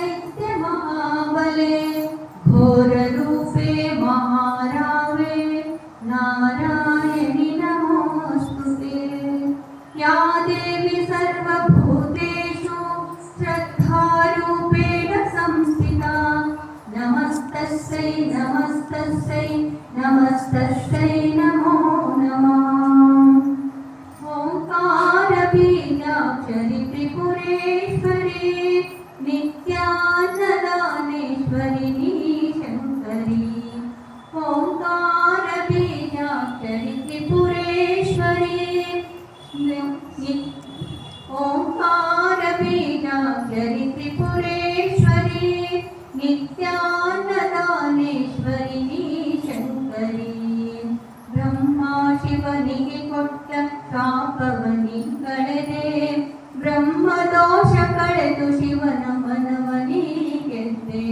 दैत्य महाबले, घोर रूपे महारावे, नारायणि नमोऽस्तुते या देवी सर्वभूतेषु श्रद्धारूपेण संस्थिता? नमस्तस्यै नमस्तस्यै नमस्तस्यै। नि- ओङ्कारबीजाक्षरि त्रिपुरेश्वरी ನಿತ್ಯಾನದಾನೇಶ್ವರಿ ಶಂಕರಿ ಬ್ರಹ್ಮ ಶಿವನಿಗೆ ಕೊಟ್ಟ ಶಾಪವನಿ ಕಳೆದೆ ಬ್ರಹ್ಮ ದೋಷ ಕಳೆದು ಶಿವನ ಮನವನಿ ಗೆದ್ದೆ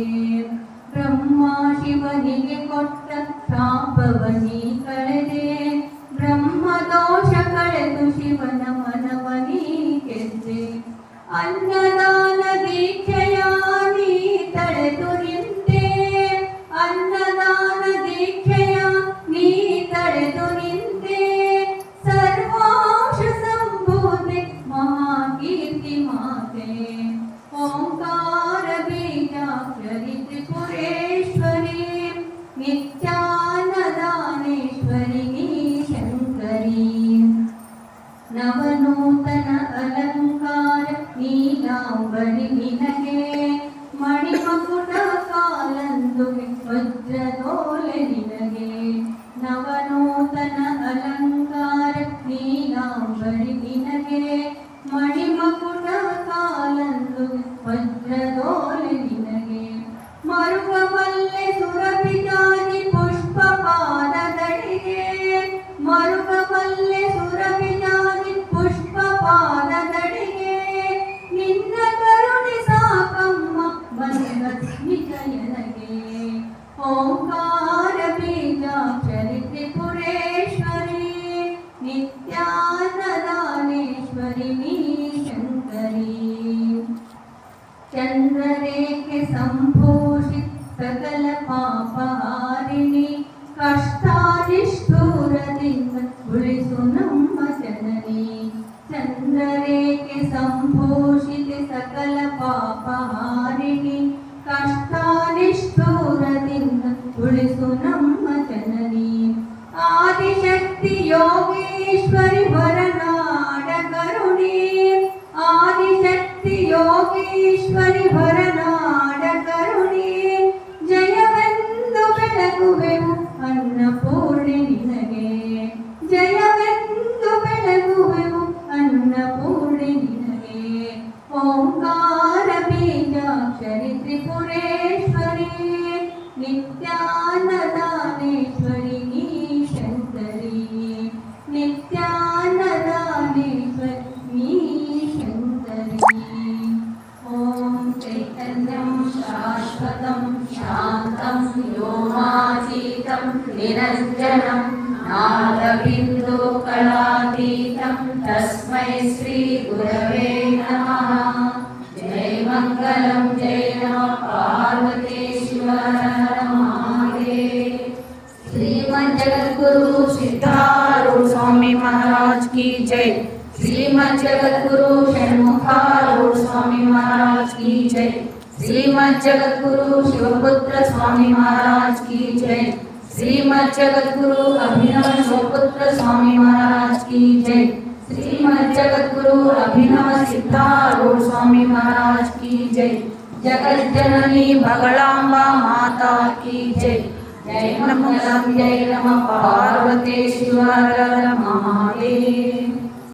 ಬ್ರಹ್ಮ ಶಿವನಿಗೆ ಕೊಟ್ಟ ಶಾಪವನಿ ದೀಕ್ಷೆಯ ನೀ ತಳೆದು ನಿಂತೆ ಅನ್ನದಾನ ದೀಕ್ಷೆಯ ನೀ ತಳೆದು ನಿಂತೆ ಸರ್ವಾಂಶ ಸಂಭೂತೆ ಮಹಾಕೀರ್ತಿ ಮಾತೆ ಓಂಕಾರ ಬೀಜಾಕ್ಷರಿ ತ್ರಿಪುರೇಶ್ವರಿ ನಿತ್ಯಾನದಾನೇಶ್ವರಿ ನೀ ಶಂಕರಿ ನವನೂತನ ಅಲಂಕಾರ ನೀಲಾಂಬರಿ चन्द्ररेखे सम्भूषित सकलपापहारिणि कष्टादिष्ठूरदिन्द उळिसुनम्म जननी चन्द्ररेखे सम्भूषित सकलपापहारिणि कष्टादिष्ठूरदिन्द उळिसुनम्म जननी आदिशक्ति योगेश्वरि वरना ಯೋಗೇಶ್ವರಿ ಹೊರನಾಡ ಕರುಣಿ ಜಯವೆಂದು ಬೆಳಗುವೆವು ಅನ್ನಪೂರ್ಣಿ ನಿನಗೆ ಜಯವೆಂದು ಬೆಳಗುವೆವು ಅನ್ನಪೂರ್ಣಿ ನಿನಗೆ ಓಂಕಾರ ಬೀಜಾಕ್ಷರಿ ತ್ರಿಪುರೇಶ್ವರಿ ನಿತ್ಯಾನದಾನೇಶ್ವರಿ निरञ्जनं नादबिन्दुकलातीतं तस्मै श्रीगुरवे नमः। जय मङ्गलं, जय नमः। पार्वतेश्वर महादेव श्रीमन् स्वामी महाराज की जय। श्रीमद् जगद्गुरु स्वामी महाराज की जय। श्रीमद् शिवपुत्र स्वामी महाराज की जय। श्रीमद जगद्गुरु अभिनव शिवपुत्र स्वामी महाराज की जय श्रीमद जगद्गुरु अभिनव सिद्धारूढ़ स्वामी महाराज की जय जगत जननी बगलांबा माता की जय जय नमः जय नमः पार्वती शिव हर हर महादेव